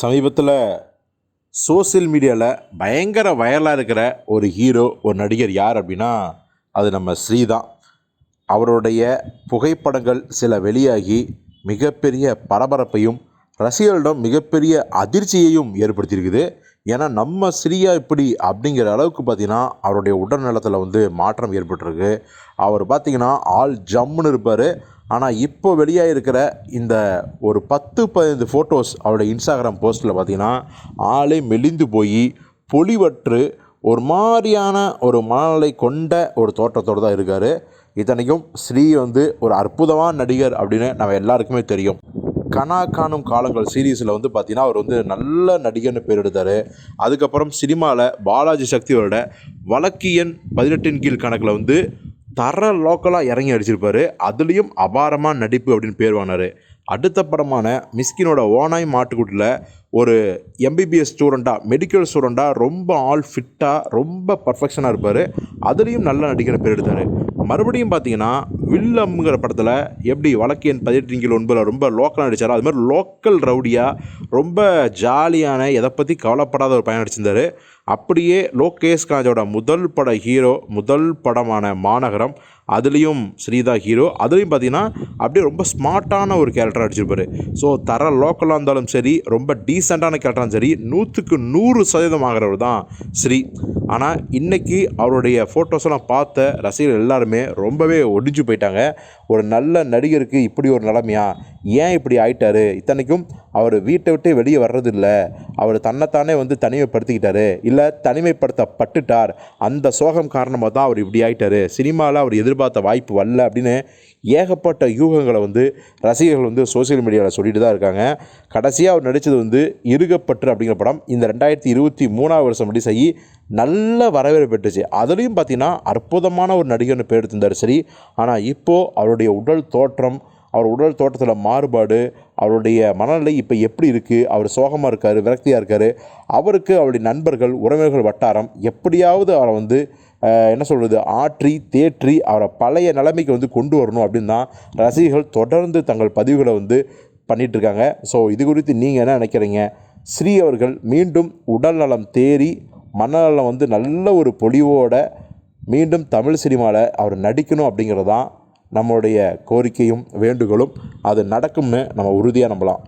சமீபத்தில் சோஷியல் மீடியாவில் பயங்கர வைரலாக இருக்கிற ஒரு ஹீரோ ஒரு நடிகர் யார் அப்படின்னா அது நம்ம ஸ்ரீ தான். அவருடைய புகைப்படங்கள் சில வெளியாகி மிகப்பெரிய பரபரப்பையும் ரசிகர்களிடம் மிகப்பெரிய அதிர்ச்சியையும் ஏற்படுத்தியிருக்குது. ஏன்னா நம்ம ஸ்ரீயா இப்படி அப்படிங்கிற அளவுக்கு பார்த்திங்கன்னா அவருடைய உடல்நலத்தில் வந்து மாற்றம் ஏற்பட்டிருக்கு. அவர் பார்த்தீங்கன்னா ஆள் ஜம்முன்னு இருப்பார். ஆனால் இப்போ வெளியாக இருக்கிற இந்த ஒரு பத்து பதினைந்து ஃபோட்டோஸ் அவருடைய இன்ஸ்டாகிராம் போஸ்ட்டில் பார்த்தீங்கன்னா ஆளே மெலிந்து போய் பொலிவற்று ஒரு மாதிரியான ஒரு மனநிலை கொண்ட ஒரு தோற்றத்தோடு தான் இருக்கார். இத்தனைக்கும் ஸ்ரீ வந்து ஒரு அற்புதமான நடிகர் அப்படின்னு நம்ம எல்லாருக்குமே தெரியும். கனா காணும் காலங்கள் சீரீஸில் வந்து பார்த்தீங்கன்னா அவர் வந்து நல்ல நடிகர்னு பேர் எடுத்தார். அதுக்கப்புறம் சினிமாவில் பாலாஜி சக்தியோட வழக்கியன் பதினெட்டின் கீழ் கணக்கில் வந்து தர லோக்கலாக இறங்கி அடிச்சிருப்பார். அதுலேயும் அபாரமாக நடிப்பு அப்படின்னு பேர் வாங்கினார். அடுத்த படமான மிஸ்கினோட ஓனாய் மாட்டுக்குட்டில் ஒரு எம்பிபிஎஸ் ஸ்டூடெண்ட்டாக மெடிக்கல் ஸ்டூடெண்ட்டாக ரொம்ப ஆல் ஃபிட்டாக ரொம்ப பர்ஃபெக்ஷனாக இருப்பார். அதுலேயும் நல்ல நடிக்கிற பேர் எடுத்தார். மறுபடியும் பார்த்தீங்கன்னா வில்லம்ங்கிற படத்தில் எப்படி வழக்கியன் பதினெட்டு கீழ் ஒன்பதில் ரொம்ப லோக்கலாக நடித்தாரோ அது மாதிரி லோக்கல் ரவுடியாக ரொம்ப ஜாலியான எதை பற்றி கவலைப்படாத ஒரு பையன் நடிச்சிருந்தார். அப்படியே லோகேஷ் காஜோட முதல் பட ஹீரோ முதல் படமான மாநகரம் அதுலேயும் ஸ்ரீதா ஹீரோ அதுலேயும் பார்த்தீங்கன்னா அப்படியே ரொம்ப ஸ்மார்ட்டான ஒரு கேரக்டர் அடிச்சிருப்பார் ஸோ தர லோக்கலாக இருந்தாலும் சரி ரொம்ப டீசெண்டான கேரக்டராக சரி நூற்றுக்கு நூறு சதவீதம் ஆகிறவர் தான் ஸ்ரீ. ஆனால் இன்றைக்கி அவருடைய ஃபோட்டோஸ்லாம் பார்த்த ரசிகர்கள் எல்லாருமே ரொம்பவே ஒடிஞ்சு போயிட்டாங்க. ஒரு நல்ல நடிகருக்கு இப்படி ஒரு நிலமையா? ஏன் இப்படி ஆயிட்டாரு? இத்தனைக்கும் அவர் வீட்டை விட்டு வெளியே வர்றதில்ல. அவர் தன்னைத்தானே வந்து தனிமைப்படுத்திக்கிட்டாரு. இல்லை தனிமைப்படுத்தப்பட்டுட்டார். அந்த சோகம் காரணமாக தான் அவர் இப்படி ஆயிட்டாரு. சினிமாவில் அவர் எதிர்பார்த்த வாய்ப்பு வரல அப்படின்னு ஏகப்பட்ட யூகங்களை வந்து ரசிகர்கள் வந்து சோஷியல் மீடியாவில் சொல்லிட்டு தான் இருக்காங்க. கடைசியாக அவர் நடித்தது வந்து இருகப்பற்று அப்படிங்கிற படம். இந்த ரெண்டாயிரத்தி இருபத்தி மூணாவது வருஷம் ரிலீஸ் ஆகி நல்ல வரவேற்பு பெற்றுச்சு. அதுலேயும் பார்த்தீங்கன்னா அற்புதமான ஒரு நடிகர்னு பேர் எடுத்திருந்தார். சரி ஆனால் இப்போது அவருடைய உடல் தோற்றம் அவர் உடல் தோட்டத்தில் மாறுபாடு அவருடைய மனநிலை இப்போ எப்படி இருக்குது அவர் சோகமாக இருக்கார் விரக்தியாக இருக்கார் அவருக்கு அவருடைய நண்பர்கள் உறவினர்கள் வட்டாரம் எப்படியாவது அவரை வந்து என்ன சொல்கிறது ஆற்றி தேற்றி அவரை பழைய நிலைமைக்கு வந்து கொண்டு வரணும் அப்படின்னு தான் ரசிகர்கள் தொடர்ந்து தங்கள் பதிவுகளை வந்து பண்ணிகிட்ருக்காங்க ஸோ இது குறித்து நீங்கள் என்ன நினைக்கிறீங்க? ஸ்ரீ அவர்கள் மீண்டும் உடல் நலம் தேறி மனநலம் வந்து நல்ல ஒரு பொலிவோட மீண்டும் தமிழ் சினிமாவில் அவர் நடிக்கணும் அப்படிங்கிறது தான் நம்மளுடைய கோரிக்கையும் வேண்டுகோளும். அது நடக்கும்னு நம்ம உறுதியாக நம்பலாம்.